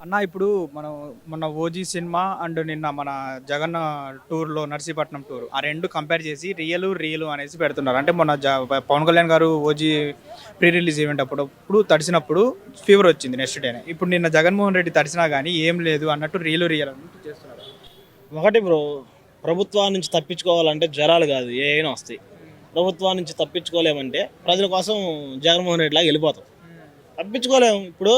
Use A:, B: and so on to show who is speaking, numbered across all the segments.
A: అన్న ఇప్పుడు మనం మొన్న ఓజీ సినిమా అండ్ నిన్న మన జగన్ టూర్లో నర్సీపట్నం టూర్ ఆ రెండు కంపేర్ చేసి రియల్ రియల్ అనేసి పెడుతున్నారు. అంటే మొన్న జ- పవన్ కళ్యాణ్ గారు ఓజీ ప్రీ రిలీజ్ ఈవెంట్ అప్పుడు ఇప్పుడు తడిసినప్పుడు ఫీవర్ వచ్చింది నెక్స్ట్ డేనే ఇప్పుడు నిన్న జగన్మోహన్ రెడ్డి తడిసినా కానీ ఏం లేదు అన్నట్టు రియల్ రియల్ అన్నట్టు చేస్తున్నారు.
B: ఒకటి బ్రో ప్రభుత్వం నుంచి తప్పించుకోవాలంటే జ్వరాలు కాదు ఏ అయినా వస్తాయి. ప్రభుత్వం నుంచి తప్పించుకోలేమంటే ప్రజల కోసం జగన్మోహన్ రెడ్డి లాగా వెళ్ళిపోతాం తప్పించుకోలేము ఇప్పుడు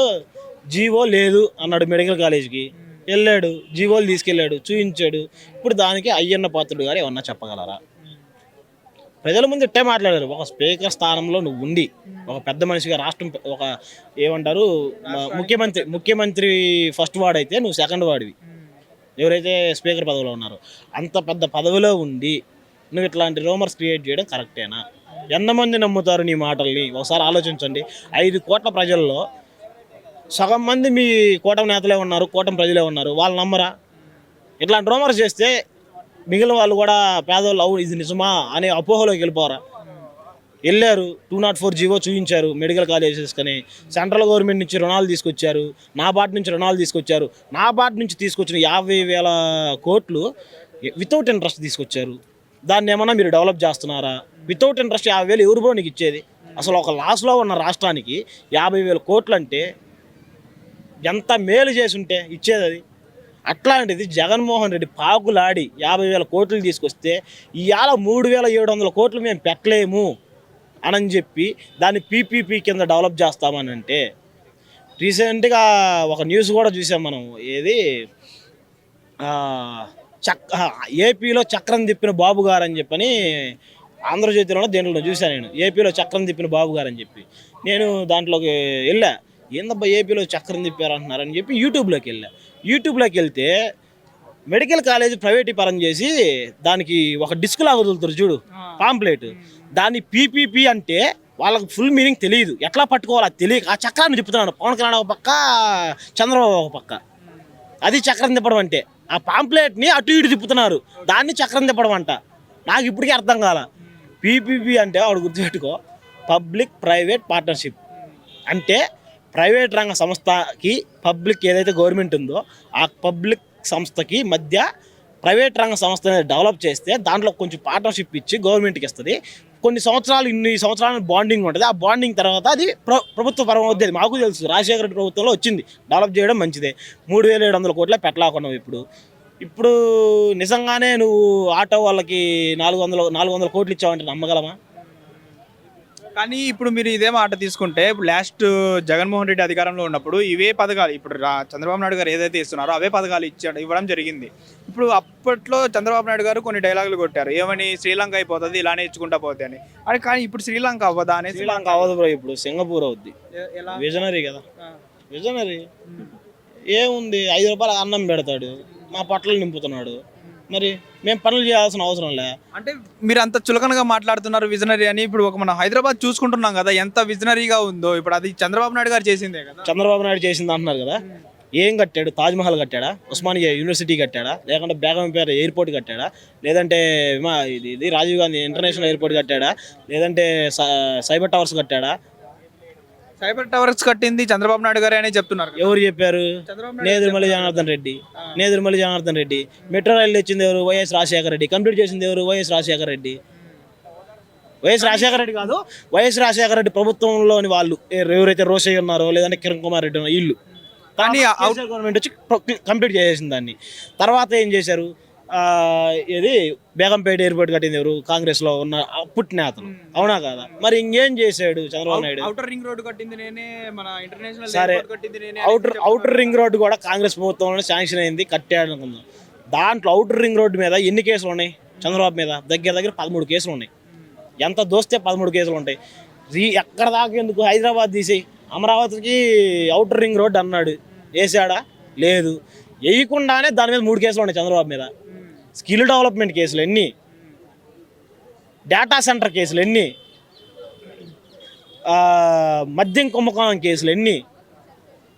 B: జీవో లేదు అన్నాడు మెడికల్ కాలేజీకి. వెళ్ళాడు జీవోలు తీసుకెళ్ళాడు చూపించాడు ఇప్పుడు దానికి అయ్యన్న పాత్రుడు గారు ఏమన్నా చెప్పగలరా? ప్రజల ముందు ఇట్టే మాట్లాడారు. ఒక స్పీకర్ స్థానంలో నువ్వు ఉండి ఒక పెద్ద మనిషిగా రాష్ట్రం ఒక ఏమంటారు ముఖ్యమంత్రి ముఖ్యమంత్రి ఫస్ట్ వార్డ్ అయితే నువ్వు సెకండ్ వార్డ్వి ఎవరైతే స్పీకర్ పదవిలో ఉన్నారో అంత పెద్ద పదవిలో ఉండి నువ్వు ఇట్లాంటి రూమర్స్ క్రియేట్ చేయడం కరెక్టేనా? ఎంతమంది నమ్ముతారు నీ మాటల్ని? ఒకసారి ఆలోచించండి. ఐదు కోట్ల ప్రజల్లో సగం మంది మీ కూటమి నేతలే ఉన్నారు కూటమి ప్రజలే ఉన్నారు. వాళ్ళు నమ్మరా? ఇట్లాంటి రూమర్స్ చేస్తే మిగిలిన వాళ్ళు కూడా పేదవాళ్ళు అవు ఇది నిజమా అనే అపోహలోకి వెళ్ళిపోరా? వెళ్ళారు టూ నాట్ ఫోర్ జీవో చూపించారు మెడికల్ కాలేజెస్ కానీ. సెంట్రల్ గవర్నమెంట్ నుంచి రుణాలు తీసుకొచ్చారు నా నాబార్డ్ నుంచి రుణాలు తీసుకొచ్చారు. నా నాబార్డ్ నుంచి తీసుకొచ్చిన యాభై వేల కోట్లు వితౌట్ ఇంట్రెస్ట్ తీసుకొచ్చారు. దాన్ని ఏమన్నా మీరు డెవలప్ చేస్తున్నారా? వితౌట్ ఇంట్రెస్ట్ యాభై వేలు ఎవరు నీకు ఇచ్చేది? అసలు ఒక లాస్లో ఉన్న రాష్ట్రానికి యాభై వేల కోట్లు అంటే ఎంత మేలు చేసుంటే ఇచ్చేది అది. అట్లాంటిది జగన్మోహన్ రెడ్డి పాకులాడి యాభై వేల కోట్లు తీసుకొస్తే ఇవాళ మూడు వేల ఏడు వందల కోట్లు మేము పెట్టలేము అని చెప్పి దాన్ని పీపీపీ కింద డెవలప్ చేస్తామని అంటే రీసెంట్గా ఒక న్యూస్ కూడా చూసాం మనం. ఏది? చక్ ఏపీలో చక్రం తిప్పిన బాబు గారు అని చెప్పని ఆంధ్రజ్యోతిలో దేంట్లో చూశాను నేను. ఏపీలో చక్రం తిప్పిన బాబు గారు అని చెప్పి. నేను దాంట్లోకి వెళ్ళా. ఏందబ్బా ఏపీలో చక్రం తిప్పారు అంటున్నారని చెప్పి యూట్యూబ్లోకి వెళ్ళా. యూట్యూబ్లోకి వెళ్తే మెడికల్ కాలేజ్ ప్రైవేటీకరణ చేసి దానికి ఒక డిస్క్ లాగా వదులుతారు చూడు పాంప్లెట్. దాన్ని పీపీపీ అంటే వాళ్ళకి ఫుల్ మీనింగ్ తెలియదు. ఎట్లా పట్టుకోవాలో తెలియక ఆ చక్రాన్ని తిప్పుతున్నాను. పవన్ కళ్యాణ్ ఒక పక్క చంద్రబాబు ఒక పక్క. అది చక్రం తిప్పడం అంటే. ఆ పాంప్లెట్ని అటు ఇటు తిప్పుతున్నారు. దాన్ని చక్రం తిప్పడం అంట. నాకు ఇప్పటికీ అర్థం కాల. పీపీపీ అంటే వాడు గుర్తుపెట్టుకో. Public private partnership. అంటే ప్రైవేట్ రంగ సంస్థకి పబ్లిక్ ఏదైతే గవర్నమెంట్ ఉందో ఆ పబ్లిక్ సంస్థకి మధ్య ప్రైవేట్ రంగ సంస్థ అనేది డెవలప్ చేస్తే దాంట్లో కొంచెం పార్ట్నర్షిప్ ఇచ్చి గవర్నమెంట్కి ఇస్తుంది. కొన్ని సంవత్సరాలు ఇన్ని సంవత్సరాలు బాండింగ్ ఉంటుంది. ఆ బాండింగ్ తర్వాత అది ప్రభుత్వ పరం అవుతుంది మాకు తెలుసు. రాజశేఖర రెడ్డి ప్రభుత్వంలో వచ్చింది. డెవలప్ చేయడం మంచిదే. మూడు వేల ఏడు వందల కోట్లే పెట్టలేకుండా ఇప్పుడు. ఇప్పుడు నిజంగానే నువ్వు ఆటో వాళ్ళకి నాలుగు వందల నాలుగు వందల కోట్లు ఇచ్చావంటే నమ్మగలమా?
A: కానీ ఇప్పుడు మీరు ఇదే మాట తీసుకుంటే ఇప్పుడు లాస్ట్ జగన్మోహన్ రెడ్డి అధికారంలో ఉన్నప్పుడు ఇవే పథకాలు ఇప్పుడు రా- చంద్రబాబు నాయుడు గారు ఏదైతే ఇస్తున్నారో అవే పథకాలు ఇచ్చాడు ఇవ్వడం జరిగింది. ఇప్పుడు అప్పట్లో చంద్రబాబు నాయుడు గారు కొన్ని డైలాగులు కొట్టారు ఏమని శ్రీలంక అయిపోతుంది ఇలానే ఇచ్చుకుంటా పోతే అని. అది కానీ ఇప్పుడు శ్రీలంక అవ్వదా అనేసి
B: శ్రీలంక అవ్వదు బ్రో ఇప్పుడు సింగపూర్ అవుద్ది.
A: ఎలా?
B: విజనరీ కదా. విజనరీ ఏముంది? ఐదు రూపాయల అన్నం పెడతాడు మా పట్టలు నింపుతున్నాడు. మరి మేము పనులు చేయాల్సిన అవసరం లే.
A: అంటే మీరు అంత చులకనగా మాట్లాడుతున్నారు విజనరీ అని ఇప్పుడు ఒక మన హైదరాబాద్ చూసుకుంటున్నాం కదా ఎంత విజనరీగా ఉందో ఇప్పుడు అది చంద్రబాబు నాయుడు గారు చేసిందే కదా.
B: చంద్రబాబు నాయుడు చేసింది అంటున్నారు కదా ఏం కట్టాడు? తాజ్మహల్ కట్టాడా? ఉస్మానియా యూనివర్సిటీ కట్టాడా? లేకుంటే బేగంపేట ఎయిర్పోర్ట్ కట్టాడా? లేదంటే ఇది ఇది రాజీవ్ గాంధీ ఇంటర్నేషనల్ ఎయిర్పోర్ట్ కట్టాడా? లేదంటే సైబర్ టవర్స్ కట్టాడా?
A: సైబర్ టవర్స్ కట్టింది చంద్రబాబు నాయుడు గారే అని చెప్తున్నారు.
B: ఎవరు చెప్పారు? నేదురుమల్లి జనార్దన్ రెడ్డి. నేదురుమల్లి జనార్దన్ రెడ్డి. మెట్రో రైలు తెచ్చింది ఎవరు? వైఎస్ రాజశేఖర రెడ్డి. కంప్లీట్ చేసింది ఎవరు? వైఎస్ రాజశేఖర రెడ్డి. వైఎస్ రాజశేఖర రెడ్డి కాదు వైఎస్ రాజశేఖర రెడ్డి ప్రభుత్వంలోని వాళ్ళు ఎవరైతే రోషయ్య ఉన్నారో లేదంటే కిరణ్ కుమార్ రెడ్డి ఉన్నారో వీళ్ళు.
A: కానీ
B: గవర్నమెంట్ వచ్చి కంప్లీట్ చేసేసింది దాన్ని. తర్వాత ఏం చేశారు? ఇది బేగంపేట ఎయిర్పోర్ట్ కట్టింది ఎవరు? కాంగ్రెస్లో ఉన్న పుట్టిన అతను. అవునా కాదా? మరి ఇంకేం చేశాడు Chandrababu Naidu?
A: Outer ring road కట్టింది నేనే మన ఇంటర్నేషనల్
B: సరే. అవుటర్ అవుటర్ రింగ్ రోడ్డు కూడా కాంగ్రెస్ ప్రభుత్వంలో శాంక్షన్ అయింది కట్టాడు అనుకుందాం దాంట్లో అవుటర్ రింగ్ రోడ్డు మీద ఎన్ని కేసులు ఉన్నాయి? చంద్రబాబు మీద దగ్గర దగ్గర పదమూడు కేసులు ఉన్నాయి. ఎంత దోస్తే పదమూడు కేసులు ఉంటాయి. రీ ఎక్కడ దాకా ఎందుకు? హైదరాబాద్ తీసి అమరావతికి అవుటర్ రింగ్ రోడ్డు అన్నాడు. వేసాడా? లేదు. వేయకుండానే దాని మీద మూడు కేసులు ఉన్నాయి చంద్రబాబు మీద. స్కిల్ డెవలప్మెంట్ కేసులు ఎన్ని? డేటా సెంటర్ కేసులు ఎన్ని? మద్యం కుంభకోణం కేసులు ఎన్ని?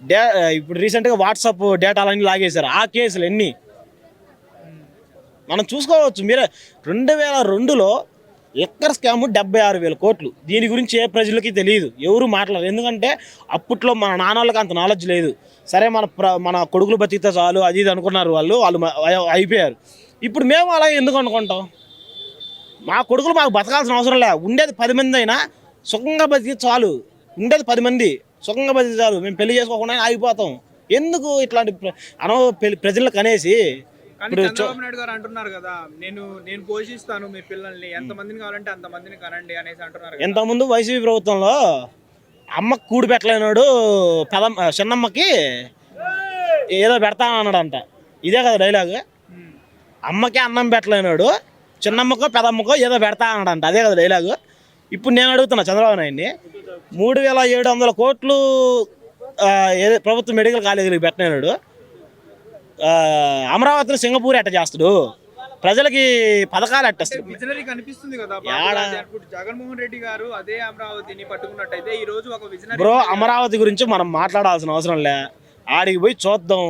B: డే ఇప్పుడు రీసెంట్గా వాట్సాప్ డేటాలన్నీ లాగేశారు. ఆ కేసులు ఎన్ని? మనం చూసుకోవచ్చు. మీరే రెండు వేల రెండులో ఎక్కర్ స్కామ్ డెబ్బై ఆరు వేల కోట్లు. దీని గురించి ఏ ప్రజలకి తెలియదు. ఎవరు మాట్లాడరు. ఎందుకంటే అప్పట్లో మన నాన్నోళ్ళకి అంత నాలెడ్జ్ లేదు. సరే మన ప్ర మన కొడుకులు బతికితే చాలు అది ఇది అనుకున్నారు వాళ్ళు. వాళ్ళు అయిపోయారు. ఇప్పుడు మేము అలా ఎందుకు అనుకుంటాం? మా కొడుకులు మాకు బతకాల్సిన అవసరం లే. ఉండేది పది మంది అయినా సుఖంగా బతికి చాలు. ఉండేది పది మంది. సుఖంగా బతికి చాలు. మేము పెళ్ళి చేసుకోకుండా ఆగిపోతాం. ఎందుకు ఇట్లాంటి అనవ ప్రజలకు అనేసి ఇప్పుడు
A: చంద్రబాబు నాయుడు గారు అంటున్నారు కదా నేను నేను పోషిస్తాను మీ పిల్లల్ని. ఎంత మందిని కావాలంటే అంత మందిని కనండి అనేసి అంటున్నారు.
B: ఇంతకుముందు వైసీపీ ప్రభుత్వంలో అమ్మకు కూడి పెట్టలేనాడు పెద చిన్నమ్మకి ఏదో పెడతానన్నాడంట. ఇదే కదా డైలాగ్. అమ్మకి అన్నం పెట్టలేనాడు చిన్నమ్మకో పెదమ్మకో ఏదో పెడతా అన్నాడంట. అదే కదా డైలాగు ఇప్పుడు నేను అడుగుతున్నా చంద్రబాబు నాయుడిని మూడు వేల ఏడు వందల కోట్లు ఏదో ప్రభుత్వ మెడికల్ కాలేజీలకు పెట్టినాడు అమరావతిని సింగపూర్ ఎట్ట చేస్తాడు? ప్రజలకి పథకాలు ఎట్టేస్తాడు
A: విజనరీ కనిపిస్తుంది కదా
B: యాడ?
A: బాబు రాజు. ఇప్పుడు జగన్మోహన్ రెడ్డి గారు అదే అమరావతిని పట్టుకున్నట్టయితే ఈ రోజు ఒక విజనరీ
B: బ్రో అమరావతి గురించి మనం మాట్లాడాల్సిన అవసరం లే. ఆడికి పోయి చూద్దాం.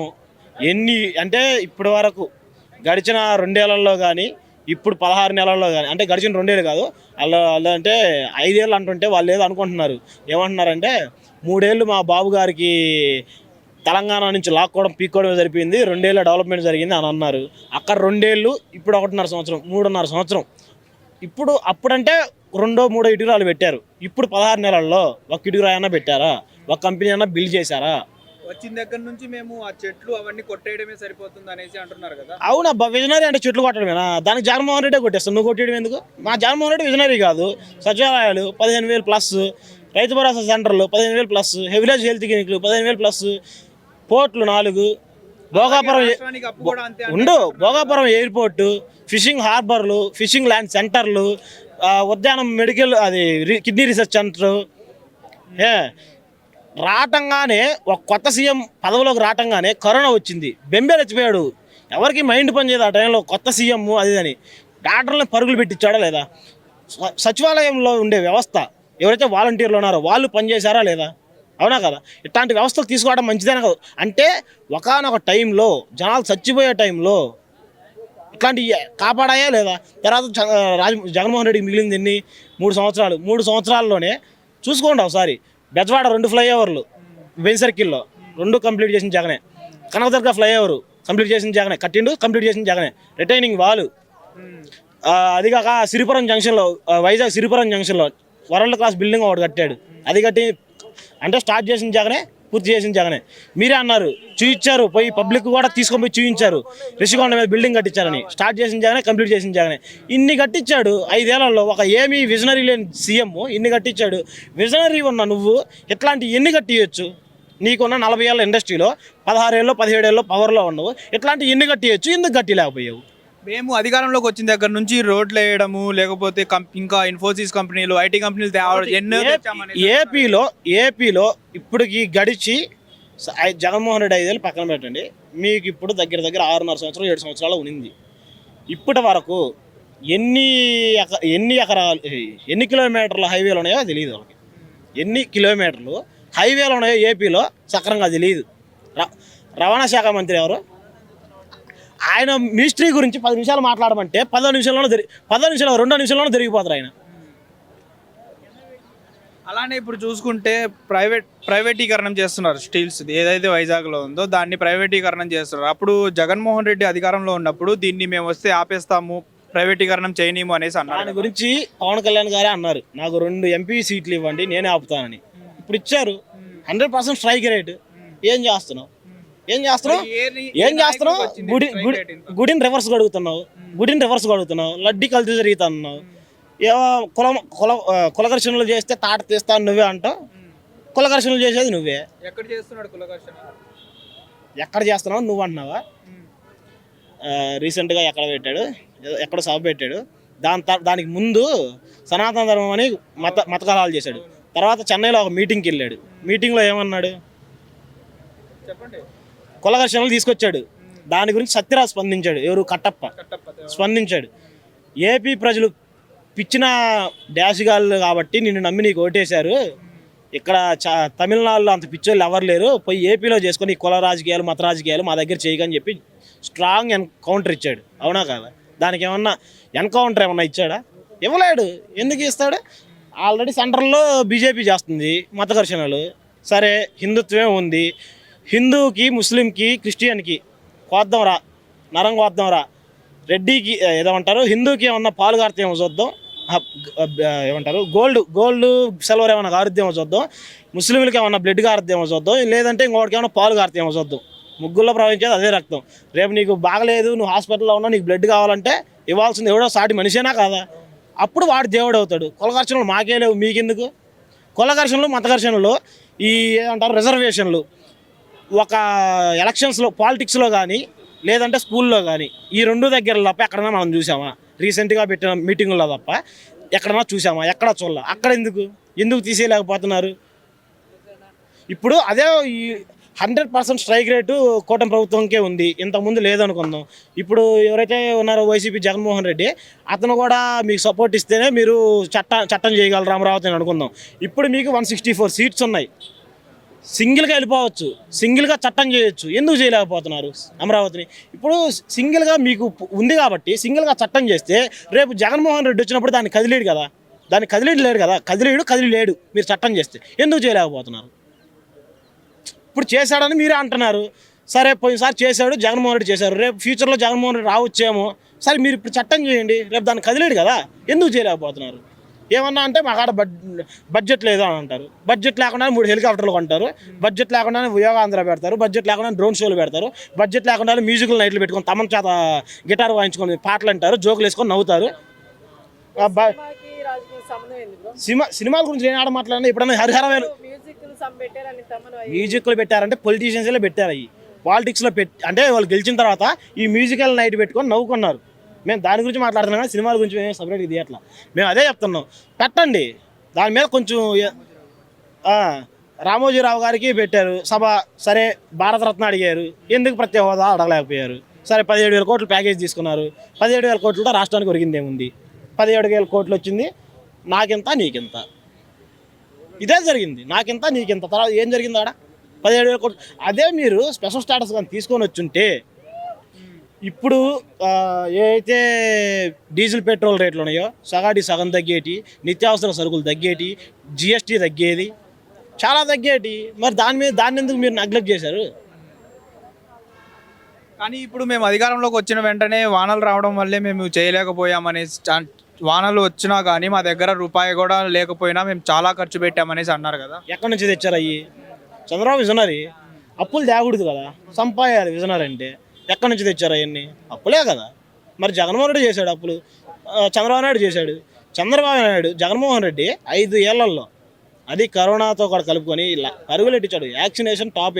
B: ఎన్ని అంటే ఇప్పటి వరకు గడిచిన రెండేళ్ళలో కానీ ఇప్పుడు పదహారు నెలల్లో కానీ అంటే గడిచిన రెండేళ్ళు కాదు అలా అలా అంటే ఐదేళ్ళు అంటుంటే వాళ్ళు ఏదో అనుకుంటున్నారు. ఏమంటున్నారంటే మూడేళ్ళు మా బాబు గారికి తెలంగాణ నుంచి లాక్కోవడం పీక్కోవడం జరిపింది రెండేళ్ళ డెవలప్మెంట్ జరిగింది అని అన్నారు. అక్కడ రెండేళ్ళు ఇప్పుడు ఒకటిన్నర సంవత్సరం మూడున్నర సంవత్సరం. ఇప్పుడు అప్పుడంటే రెండో మూడో ఇటుకరాలు పెట్టారు. ఇప్పుడు పదహారు నెలల్లో ఒక ఇటుకరాయి పెట్టారా? ఒక కంపెనీ అయినా బిల్డ్ చేశారా?
A: వచ్చిన దగ్గర నుంచి మేము ఆ చెట్లు అవన్నీ కొట్టేయడమే సరిపోతుంది అనేసి అంటున్నారు కదా.
B: అవునబ్బా విజనరీ అంటే చెట్లు కొట్టడమేనా దానికి జగన్మోహన్ రెడ్డి కొట్టేస్తాను నువ్వు కొట్టేయడం ఎందుకు? మా జగన్మోహన్ రెడ్డి విజనరీ కాదు. సచివాలయాలు పదిహేను వేలు ప్లస్ రైతు భరోసా సెంటర్లు పదిహేను వేలు ప్లస్ విలేజ్ హెల్త్ క్లినిక్లు పదిహేను వేలు ప్లస్ పోర్ట్లు నాలుగు. భోగాపురం ఉండు. భోగాపురం ఎయిర్పోర్టు ఫిషింగ్ హార్బర్లు ఫిషింగ్ ల్యాండ్ సెంటర్లు ఉద్యానం మెడికల్ అది కిడ్నీ రీసెర్చ్ సెంటర్. ఏ రావటంగానే ఒక కొత్త సీఎం పదవిలోకి రావటంగానే కరోనా వచ్చింది. బెంబేలు వచ్చిపోయాడు ఎవరికి మైండ్ పనిచేయదు ఆ టైంలో కొత్త సీఎం అది అని. డాక్టర్లను పరుగులు పెట్టించాడా లేదా? సచివాలయంలో ఉండే వ్యవస్థ ఎవరైతే వాలంటీర్లు ఉన్నారో వాళ్ళు పనిచేశారా లేదా? అవునా కదా? ఇట్లాంటి వ్యవస్థలు తీసుకోవడం మంచిదేనా కదా. అంటే ఒకనొక టైంలో జనాలు చచ్చిపోయే టైంలో ఇట్లాంటి కాపాడాయా లేదా? తర్వాత రాజ జగన్మోహన్ రెడ్డికి మిగిలింది ఎన్ని? మూడు సంవత్సరాలు. మూడు సంవత్సరాల్లోనే చూసుకోండి ఒకసారి. బెజవాడ రెండు ఫ్లైఓవర్లు వెన్ సర్కిల్లో రెండు కంప్లీట్ చేసిన జగనే. కనకదుర్గ ఫ్లైఓవర్ కంప్లీట్ చేసిన జగనే. కట్టిండు కంప్లీట్ చేసిన జగనే. రిటైనింగ్ వాల్ అది కాక సిరిపురం జంక్షన్లో వైజాగ్ సిరిపురం జంక్షన్లో వరల్డ్ క్లాస్ బిల్డింగ్ ఒకటి కట్టాడు. అది కట్టి అంటే స్టార్ట్ చేసిన జగనే పూర్తి చేసిన జగనే. మీరే అన్నారు చూయించారు పోయి పబ్లిక్ కూడా తీసుకొని పోయి చూయించారు. రిషికొండ మీద బిల్డింగ్ కట్టించారని. స్టార్ట్ చేసిన జగనే కంప్లీట్ చేసిన జగనే. ఇన్ని కట్టించాడు ఐదేళ్ళలో ఒక ఏమీ విజనరీ లేని సీఎం ఇన్ని కట్టించాడు. విజనరీ ఉన్న నువ్వు ఇట్లాంటి ఎన్ని కట్టియచ్చు? నీకున్న నలభై ఏళ్ళ ఇండస్ట్రీలో పదహారేళ్ళు పదిహేడేళ్ళు పవర్లో ఉన్నావు. ఇట్లాంటి ఎన్ని కట్టియచ్చు? ఎందుకు కట్టిలేకపోయావు?
A: మేము అధికారంలోకి వచ్చిన దగ్గర నుంచి రోడ్లు వేయడము లేకపోతే ఇంకా ఇన్ఫోసిస్ కంపెనీలు ఐటీ కంపెనీలు తేవడం ఎన్నో
B: ఏపీలో ఏపీలో ఇప్పటికి గడిచి జగన్మోహన్ రెడ్డి ఐదేళ్ళు పక్కన పెట్టండి. మీకు ఇప్పుడు దగ్గర దగ్గర ఆరున్నర సంవత్సరం ఏడు సంవత్సరాలు ఉంది ఇప్పటి వరకు ఎన్ని ఎన్ని ఎకరాలు ఎన్ని కిలోమీటర్ల హైవేలు ఉన్నాయో తెలియదు వాళ్ళకి. ఎన్ని కిలోమీటర్లు హైవేలు ఉన్నాయో ఏపీలో సక్రంగా తెలియదు. రవాణా శాఖ మంత్రి ఎవరు? ఆయన మినిస్ట్రీ గురించి పది నిమిషాలు మాట్లాడమంటే పదో నిమిషంలోనే తిరిగి పదో నిమిషాలు రెండో నిమిషంలోనే తిరిగిపోతారు ఆయన.
A: అలానే ఇప్పుడు చూసుకుంటే ప్రైవేట్ ప్రైవేటీకరణం చేస్తున్నారు స్టీల్స్. ఏదైతే వైజాగ్లో ఉందో దాన్ని ప్రైవేటీకరణం చేస్తున్నారు. అప్పుడు జగన్మోహన్ రెడ్డి అధికారంలో ఉన్నప్పుడు దీన్ని మేము వస్తే ఆపేస్తాము ప్రైవేటీకరణం చేయనీము అనేసి అన్నారు
B: దాని గురించి పవన్ కళ్యాణ్ గారే అన్నారు. నాకు రెండు ఎంపీ సీట్లు ఇవ్వండి నేనే ఆపుతానని. ఇప్పుడు ఇచ్చారు. Hundred percent strike rate. ఏం చేస్తున్నావు? ఏం చేస్తున్నావు?
A: ఏ-
B: చేస్తున్నావు? గుడి గుడి? గుడిని రివర్స్ కడుగుతున్నావు గుడిని రివర్స్ కడుగుతున్నావు లడ్డి కలిసి జరుగుతున్నావు ఏమో కుల కుల కులఘర్షణలు చేస్తే తాట తీస్తాను నువ్వే అంటావు. కులఘర్షణలు చేసేది నువ్వే.
A: ఎక్కడ చేస్తున్నాడు కులకర్షణ
B: ఎక్కడ చేస్తున్నావు? నువ్వు అంటున్నావా? రీసెంట్గా ఎక్కడ పెట్టాడు? ఎక్కడ సభ పెట్టాడు? దాని దానికి ముందు సనాతన ధర్మం అని మత మత కలహాలు చేశాడు. తర్వాత చెన్నైలో ఒక మీటింగ్కి వెళ్ళాడు. మీటింగ్లో ఏమన్నాడు?
A: చెప్పండి.
B: కులఘర్షణలు తీసుకొచ్చాడు. దాని గురించి సత్యరాజ్ స్పందించాడు. ఎవరు? కట్టప్ప. స్పందించాడు. ఏపీ ప్రజలు పిచ్చిన డాష్ గాళ్ళు కాబట్టి నిన్ను నమ్మి నీకు ఓటేశారు. ఇక్కడ చా తమిళనాడులో అంత పిచ్చోళ్ళు ఎవరు లేరు. పోయి ఏపీలో చేసుకొని కుల రాజకీయాలు మత రాజకీయాలు మా దగ్గర చేయకని చెప్పి స్ట్రాంగ్ ఎన్కౌంటర్ ఇచ్చాడు. అవునా కదా? దానికి ఏమన్నా ఎన్కౌంటర్ ఏమన్నా ఇచ్చాడా? ఇవ్వలేడు. ఎందుకు ఇస్తాడు? ఆల్రెడీ సెంట్రల్లో బీజేపీ చేస్తుంది మత ఘర్షణలు. సరే హిందుత్వమే ఉంది. హిందూకి ముస్లింకి క్రిస్టియన్కి కోద్దాం రా. నరం కోద్దాం రా. రెడ్డికి ఏమంటారు హిందూకి ఏమన్నా పాలు కారుతాయేమో చూద్దాం. ఏమంటారు? గోల్డ్ గోల్డ్ సిల్వర్ ఏమైనా కారుద్దేమో చూద్దాం. ముస్లింలకి ఏమన్నా బ్లడ్ కారుద్దేమో చూద్దాం. లేదంటే ఇంకోటికి ఏమైనా పాలు కారుతాయేమో చూద్దాం. ముగ్గుల్లో ప్రవహించేది అదే రక్తం. రేపు నీకు బాగలేదు నువ్వు హాస్పిటల్లో ఉన్నా నీకు బ్లడ్ కావాలంటే ఇవ్వాల్సింది ఎవడో సాటి మనిషేనా కాదా? అప్పుడు వాడు దేవుడు అవుతాడు. కులఘర్షణలు మాకే లేవు మీకెందుకు? కులఘర్షణలు మతఘర్షణలు ఈ ఏమంటారు రిజర్వేషన్లు ఒక ఎలక్షన్స్లో పాలిటిక్స్లో కానీ లేదంటే స్కూల్లో కానీ ఈ రెండు దగ్గర తప్ప ఎక్కడైనా మనం చూసామా? రీసెంట్గా పెట్టిన మీటింగుల్లో తప్ప ఎక్కడైనా చూసామా? ఎక్కడ చూడాల? అక్కడ ఎందుకు? ఎందుకు తీసేయలేకపోతున్నారు? ఇప్పుడు అదే ఈ హండ్రెడ్ పర్సెంట్ స్ట్రైక్ రేటు కూటమి ప్రభుత్వంకే ఉంది. ఇంతకుముందు లేదనుకుందాం. ఇప్పుడు ఎవరైతే ఉన్నారో వైసీపీ జగన్మోహన్ రెడ్డి అతను కూడా మీకు సపోర్ట్ ఇస్తేనే మీరు చట్టం చట్టం చేయగలరు అమరావతి అని అనుకుందాం. ఇప్పుడు మీకు వన్ సిక్స్టీ ఫోర్ సీట్స్ ఉన్నాయి. సింగిల్గా వెళ్ళిపోవచ్చు సింగిల్గా చట్టం చేయొచ్చు. ఎందుకు చేయలేకపోతున్నారు అమరావతిని? ఇప్పుడు సింగిల్గా మీకు ఉంది కాబట్టి సింగిల్గా చట్టం చేస్తే రేపు జగన్మోహన్ రెడ్డి వచ్చినప్పుడు దాన్ని కదిలేడు కదా. దాన్ని కదిలేడు లేడు కదా. కదిలేడు కదిలేడు మీరు చట్టం చేస్తే. ఎందుకు చేయలేకపోతున్నారు? ఇప్పుడు చేశాడని మీరే అంటున్నారు. సరే పోయినసారి చేశాడు జగన్మోహన్ రెడ్డి చేశారు. రేపు ఫ్యూచర్లో జగన్మోహన్ రెడ్డి రావచ్చేమో. సరే మీరు ఇప్పుడు చట్టం చేయండి. రేపు దాన్ని కదిలేడు కదా. ఎందుకు చేయలేకపోతున్నారు? ఏమన్నా అంటే మాకు ఆడ బడ్ బడ్జెట్ లేదు అని అంటారు. బడ్జెట్ లేకుండా మూడు హెలికాప్టర్లు కొంటారు. బడ్జెట్ లేకుండా యోగా ఆంధ్ర పెడతారు. బడ్జెట్ లేకుండా డ్రోన్ షోలు పెడతారు. బడ్జెట్ లేకుండా మ్యూజికల్ నైట్లు పెట్టుకొని తమ చేత గిటార్ వాయించుకొని పాటలు అంటారు జోకులు వేసుకొని నవ్వుతారు. సినిమా సినిమాల గురించి నేను ఆడ మాట్లాడినా
C: పెట్టారని తమను
B: మ్యూజిక్లో పెట్టారంటే పొలిటీషియన్స్లో పెట్టారు అవి. పాలిటిక్స్లో పెట్టి అంటే వాళ్ళు గెలిచిన తర్వాత ఈ మ్యూజికల్ నైట్ పెట్టుకొని నవ్వుకున్నారు. మేము దాని గురించి మాట్లాడుతున్నాం కానీ సినిమాల గురించి మేము సపరేట్ ఇది అట్లా మేము అదే చెప్తున్నాం. పెట్టండి. దాని మీద కొంచెం రామోజీరావు గారికి పెట్టారు. సభ సరే భారతరత్న అడిగారు. ఎందుకు ప్రత్యేక హోదా అడగలేకపోయారు? సరే పదిహేడు వేల కోట్లు ప్యాకేజ్ తీసుకున్నారు. పదిహేడు వేల కోట్లతో రాష్ట్రానికి ఒరిగిందేముంది పదిహేడు వేల కోట్లు వచ్చింది. నాకింత నీకింత? ఇదే జరిగింది. నాకింత నీకింత? తర్వాత ఏం జరిగింది ఆడ? పదిహేడు వేల కోట్లు. అదే మీరు స్పెషల్ స్టాటస్ కానీ తీసుకొని వచ్చుంటే ఇప్పుడు ఆ, ఏవైతే డీజిల్ పెట్రోల్ రేట్లు ఉన్నాయో సగాటి సగం తగ్గేటి నిత్యావసర సరుకులు తగ్గేటి జిఎస్టీ తగ్గేది చాలా తగ్గేటి. మరి దాని మీద దాన్ని ఎందుకు మీరు నెగ్లెక్ట్ చేశారు?
A: కానీ ఇప్పుడు మేము అధికారంలోకి వచ్చిన వెంటనే వానలు రావడం వల్లే మేము చేయలేకపోయామనేసి చా- వానలు వచ్చినా కానీ మా దగ్గర రూపాయి కూడా లేకపోయినా మేము చాలా ఖర్చు పెట్టామనేసి అన్నారు కదా.
B: ఎక్కడి నుంచి తెచ్చారు అయ్యి? చంద్రబాబు విజనరీ. అప్పులు తేకూడదు కదా. సంపాయాలి విజనరీ అంటే. ఎక్కడి నుంచి తెచ్చారు అవన్నీ? అప్పులే కదా. మరి జగన్మోహన్ రెడ్డి చేశాడు అప్పులు. చంద్రబాబు నాయుడు చేశాడు. చంద్రబాబు నాయుడు జగన్మోహన్ రెడ్డి ఐదు ఏళ్ళలో అది కరోనాతో కూడా కలుపుకొని ఇలా పరుగులు ఎట్టించాడు. వ్యాక్సినేషన్ టాప్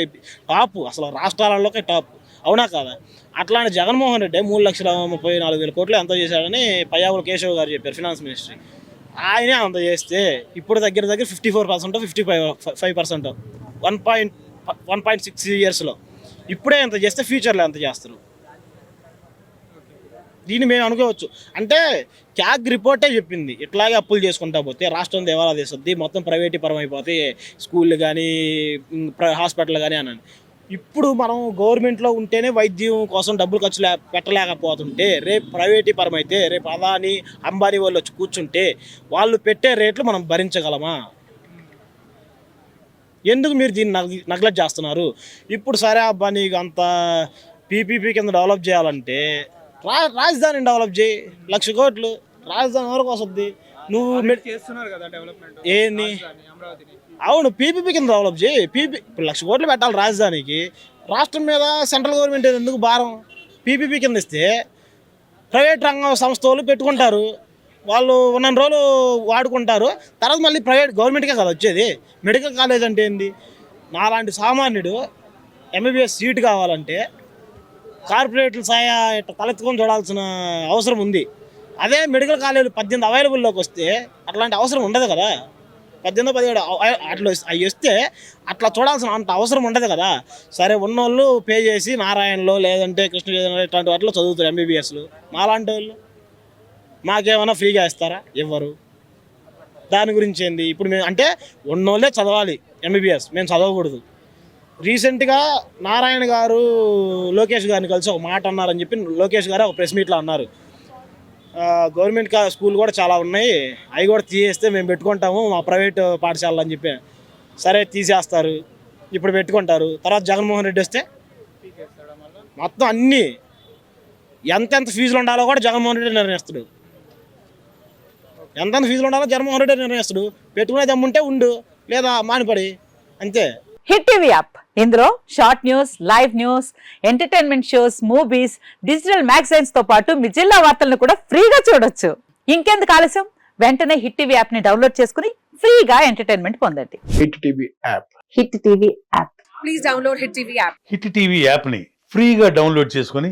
B: టాప్ అసలు రాష్ట్రాలలోకే టాప్. అవునా కాదా? అట్లాంటి జగన్మోహన్ రెడ్డి మూడు లక్షల ముప్పై నాలుగు వేల కోట్లు ఎంత చేశాడని పయ్యావుల కేశవ్ గారు చెప్పారు ఫినాన్స్ మినిస్ట్రీ. ఆయనే అంత చేస్తే ఇప్పుడు దగ్గర దగ్గర fifty four percent fifty five five percent. One point one point six ఇయర్స్లో. ఇప్పుడే ఎంత చేస్తే ఫ్యూచర్లో ఎంత చేస్తారు. దీన్ని మేము అనుకోవచ్చు. అంటే క్యాగ్ రిపోర్టే చెప్పింది. ఇట్లాగే అప్పులు చేసుకుంటా పోతే రాష్ట్రం దేవాలా తీస్తుంది మొత్తం ప్రైవేటీపరం అయిపోతే స్కూళ్ళు కానీ హాస్పిటల్ కానీ అని ఇప్పుడు మనం గవర్నమెంట్లో ఉంటేనే వైద్యం కోసం డబ్బులు ఖర్చు లే పెట్టలేకపోతుంటే రేపు ప్రైవేటీపరం అయితే రేపు అదాని అంబానీ వాళ్ళు వచ్చి కూర్చుంటే వాళ్ళు పెట్టే రేట్లు మనం భరించగలమా? ఎందుకు మీరు దీన్ని నగ్ నెగ్లెక్ట్ చేస్తున్నారు? ఇప్పుడు సరే అబ్బా నీకు అంత పీపీపీ కింద డెవలప్ చేయాలంటే రా రాజధానిని డెవలప్ చేయి. లక్ష కోట్లు. రాజధాని ఎవరికి వస్తుంది? నువ్వు
A: చేస్తున్నారు కదా డెవలప్మెంట్
B: ఏంది? అవును పీపీపీ కింద డెవలప్ చేయి. పీపీ ఇప్పుడు లక్ష కోట్లు పెట్టాలి రాజధానికి. రాష్ట్రం మీద సెంట్రల్ గవర్నమెంట్ ఎందుకు భారం? పీపీపీ కింద ఇస్తే ప్రైవేట్ రంగం సంస్థ వాళ్ళు పెట్టుకుంటారు. వాళ్ళు ఉన్న రోజులు వాడుకుంటారు. తర్వాత మళ్ళీ ప్రైవేట్ గవర్నమెంట్కే కదా వచ్చేది. మెడికల్ కాలేజ్ అంటే ఏంది? నాలాంటి సామాన్యుడు ఎంబీబీఎస్ సీట్ కావాలంటే కార్పొరేట్ల సాయా ఇట్లా తలెత్తుకొని చూడాల్సిన అవసరం ఉంది. అదే మెడికల్ కాలేజీలు పద్దెనిమిది అవైలబుల్లోకి వస్తే అట్లాంటి అవసరం ఉండదు కదా. పద్దెనిమిది పదిహేడు అట్లా అవి వస్తే అట్లా చూడాల్సిన అంత అవసరం ఉండదు కదా. సరే ఉన్నోళ్ళు పే చేసి నారాయణలో లేదంటే కృష్ణ ఇట్లాంటి వాటిలో చదువుతారు ఎంబీబీఎస్లు మాలాంటి వాళ్ళు. మాకేమైనా ఫ్రీగా ఇస్తారా? ఇవ్వరు దాని గురించి ఏంది? ఇప్పుడు మేము అంటే ఉన్నోళ్ళే చదవాలి ఎంబీబీఎస్ మేము చదవకూడదు. రీసెంట్గా నారాయణ గారు లోకేష్ గారిని కలిసి ఒక మాట అన్నారని చెప్పి లోకేష్ గారు ఒక ప్రెస్ మీట్లో అన్నారు. గవర్నమెంట్ స్కూల్ కూడా చాలా ఉన్నాయి. అవి కూడా తీసేస్తే మేము పెట్టుకుంటాము మా ప్రైవేట్ పాఠశాలలు అని చెప్పి. సరే తీసేస్తారు. ఇప్పుడు పెట్టుకుంటారు. తర్వాత జగన్మోహన్ రెడ్డి వస్తే మొత్తం అన్నీ ఎంతెంత ఫీజులు ఉండాలో కూడా జగన్మోహన్ రెడ్డి నిర్ణయిస్తాడు. ఎంతెంత ఫీజులు ఉండాలో? జగన్మోహన్ రెడ్డి నిర్ణయిస్తాడు. పెట్టుకునే దమ్ముంటే ఉండు లేదా మానిపడి అంతే.
D: Hit TV app. ఇందులో short news live news entertainment shows movies digital మ్యాగజైన్స్తో పాటు మీ జిల్లా వార్తలను కూడా ఫ్రీగా చూడొచ్చు. ఇంకెందుకు ఆలస్యం? వెంటనే హిట్ టీవీ యాప్ని డౌన్లోడ్ చేసుకుని ఫ్రీగా ఎంటర్టైన్మెంట్ పొందండి.
E: Hit TV app.
D: Hit TV app.
F: Hit TV యాప్ని ఫ్రీగా డౌన్లోడ్ చేసుకొని